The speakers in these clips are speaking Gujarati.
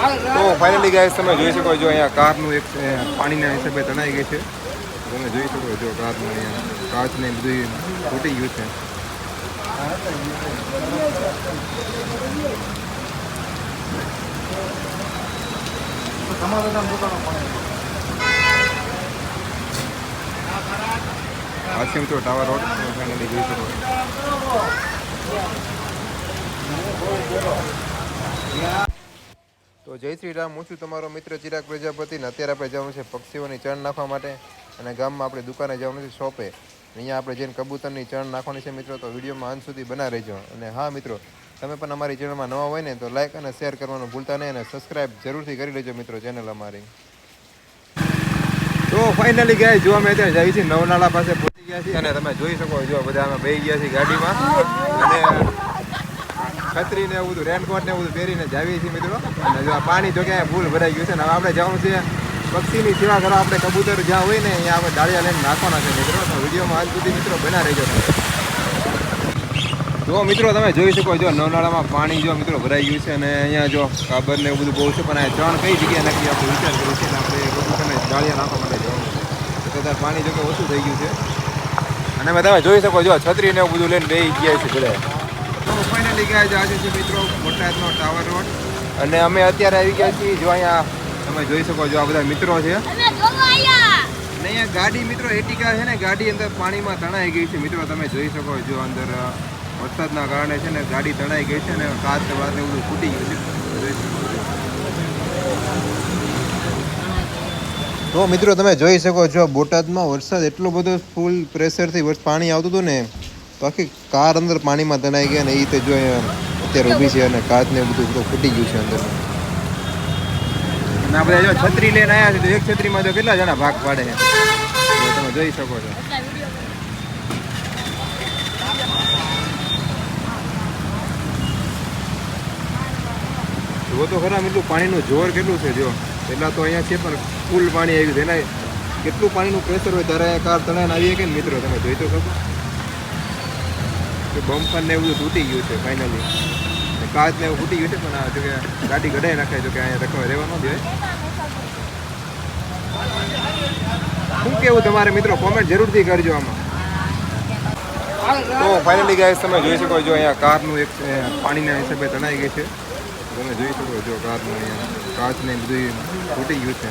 તો ફાઇનલી ગાઈસ તમે જોઈ શકો છો અહીંયા કારનું એક પાણીના હિસાબે તણાઈ ગઈ છે. તમે જોઈ શકો છો કારનું અહીંયા કાચ ને બધું તૂટી ગયું છે. આસિમ તો ટાવર રોડ ફાઇનલી જોઈ શકો તો જય શ્રી રામ, હું છું તમારો મિત્ર ચિરાગ પ્રજાપતિ ને અત્યારે આપણે જવાનું છે પક્ષીઓની ચણ નાખવા માટે અને ગામમાં આપણે દુકાને જવાનું છે શોપે. અહીંયા આપણે જઈને કબૂતરની ચણ નાખવાની છે મિત્રો, તો વિડીયોમાં અંત સુધી બના રહેજો. અને હા મિત્રો, તમે પણ અમારી ચેનલમાં નવા હોય ને તો લાઇક અને શેર કરવાનું ભૂલતા નહીં અને સબસ્ક્રાઇબ જરૂરથી કરી લેજો મિત્રો ચેનલ અમારી. તો ફાઇનલી ગયા જો અમે અત્યારે જઈએ છીએ નવનાળા પાસે પહોંચી ગયા છીએ અને તમે જોઈ શકો જો બધા અમે બે ગયા છીએ ગાડીમાં. અને છત્રી ને એવું બધું રેનકોટ ને બધું પહેરીને જાવીએ છીએ મિત્રો. અને જો પાણી જો ક્યાંય ભૂલ ભરાઈ ગયું છે ને, હવે આપણે જવાનું છે પક્ષીની સેવા કરવા. આપણે કબૂતર જ્યાં હોય ને, અહીંયા આપણે ડાળિયા લઈને નાખવાના છે મિત્રો. તો વિડીયોમાં આજ સુધી મિત્રો બના રહેજો. જો મિત્રો તમે જોઈ શકો છો, નવનાળામાં પાણી જો મિત્રો ભરાઈ ગયું છે અને અહીંયા જો કાબર ને એવું બધું બહુ છે, પણ આ ત્રણ કઈ જગ્યાએ નાખી આપણે વિચાર છીએ અને આપણે કબૂતરને ડાળિયા નાખવા માટે જવાનું છે. કદાચ પાણી જો કે ઓછું થઈ ગયું છે. અને તમે જોઈ શકો છો છત્રી ને એવું બધું લઈને બે ગયા છે બધા. તો ફાઇનલી ગયા આજે છે મિત્રો બોટાદનો ટાવર રોડ અને અમે અત્યારે આવી ગયા છીએ જો અહીંયા તમે જોઈ શકો છો આ બધા મિત્રો છે. અને અહીંયા ગાડી મિત્રો એટિકા છે ને ગાડી અંદર પાણીમાં તણાઈ ગઈ છે. મિત્રો તમે જોઈ શકો છો અંદર વરસાદના કારણે છે ને ગાડી તણાઈ ગઈ છે ને કાચ વાત ને બધું ફૂટી ગયું છો. તો મિત્રો તમે જોઈ શકો છો બોટાદમાં વરસાદ એટલો બધો ફૂલ પ્રેશરથી પાણી આવતું હતું ને તો આખી કાર અંદર પાણીમાં તણાઈ ગયા ને એ રીતે જો અત્યારે ઊભી છે અને કાચ ને બધું બધું ફૂટી ગયું છે અંદર. આપણે જો છત્રી લઈને આવ્યા છે, તો એક છત્રીમાં જો કેટલા જણા ભાગ પાડે છે? તમે જોઈ શકો છો. જો તો ખરા એટલું પાણીનું જોર કેટલું છે, જો. પહેલાં તો અહીંયા છે, પણ ફૂલ પાણી આવ્યું છે. એના કેટલું પાણીનું પ્રેશર હોય ત્યારે કાર તણાઈને આવીએ કે મિત્રો, તમે જોઈ તો શકો? કે બમ્પર ને એવું તૂટી ગયું છે ફાઇનલી કાચ ને એવું તૂટી ગયું છે, પણ આ જો કે ગાડી ગડાઈ નાખે, જો કે અહીંયા રખવા રહેવા ન દેવાય શું કેવું તમારે મિત્રો? કોમેન્ટ જરૂરથી કરજો આમાં. તો ફાઇનલી ગાઈસ તમે જોઈ શકો છો અહીંયા કારનું એક પાણીના હિસાબે તણાઈ ગઈ છે. તમે જોઈ શકો છો કારનું અહીંયા કાચ ને બધું તૂટી ગયું છે.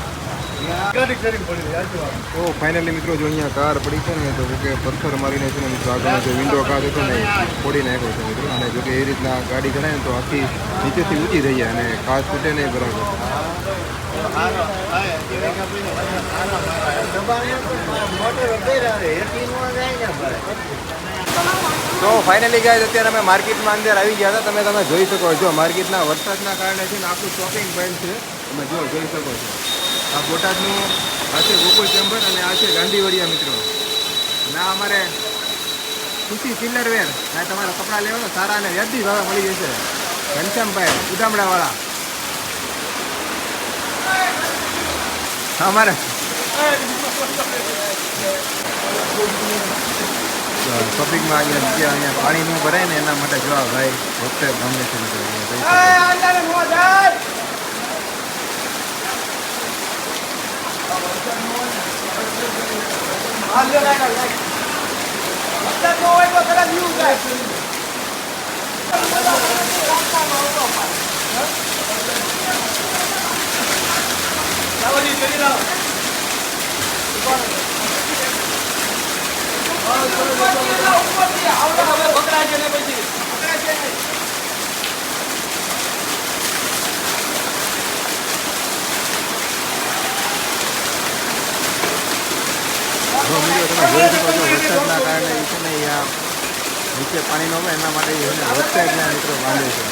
તો ફાઇનલી મિત્રો જો અહીંયા કાર પડી છે ને, તો કે પથ્થર મારીને છે ને, મિત્રો આગળ જે વિન્ડો કાર હતો ને, ફોડી નાખ્યો છે મિત્રો. અને જો કે એ રીતના ગાડી ચડાય ને, તો આખી નીચેથી ઊંચી થઈ જાય અને કાચ તૂટે નહીં બરાબર તો ફાઇનલી ગાય અત્યારે અમે માર્કેટમાં અંદર આવી ગયા હતા. તમે તમે જોઈ શકો છો. માર્કેટના વરસાદના કારણે છે ને, આખું શોપિંગ બંધ છે. તમે જો જોઈ શકો છો. આ બોટાદનું આ છે ગોકુલ ચેમ્બર અને આ છે ગાંધીવડિયા, મિત્રો. આ અમારે ખુશી સિલ્લરવેર આ તમારા કપડાં લેવાના સારા અને વ્યાજબી ભાવે મળી જશે. ઘનશ્યામભાઈ, ઉદામડાવાળા. અમારે. અહીંયા જ્યાં અહીંયા પાણી ન ભરાય ને એના માટે જોવા ભાઈ વખતે ગમે છે મિત્રો અહીંયા જઈ શકો છો. જો મિત્રો તમે જોઈ શકો છો વરસાદના કારણે એ છે ને અહીંયા નીચે પાણી ન હોય એના માટે એને વચ્ચે જ મિત્રો બાંધે છે.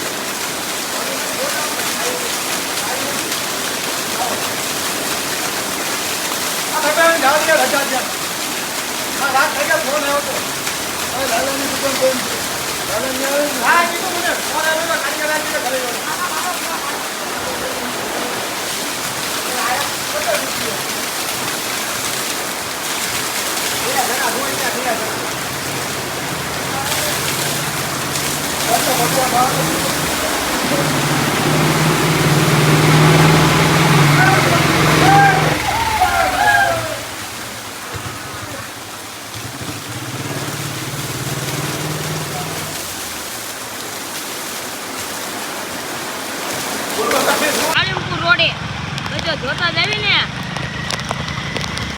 હા કીધું રોડે બધો જોતા જ આવી ને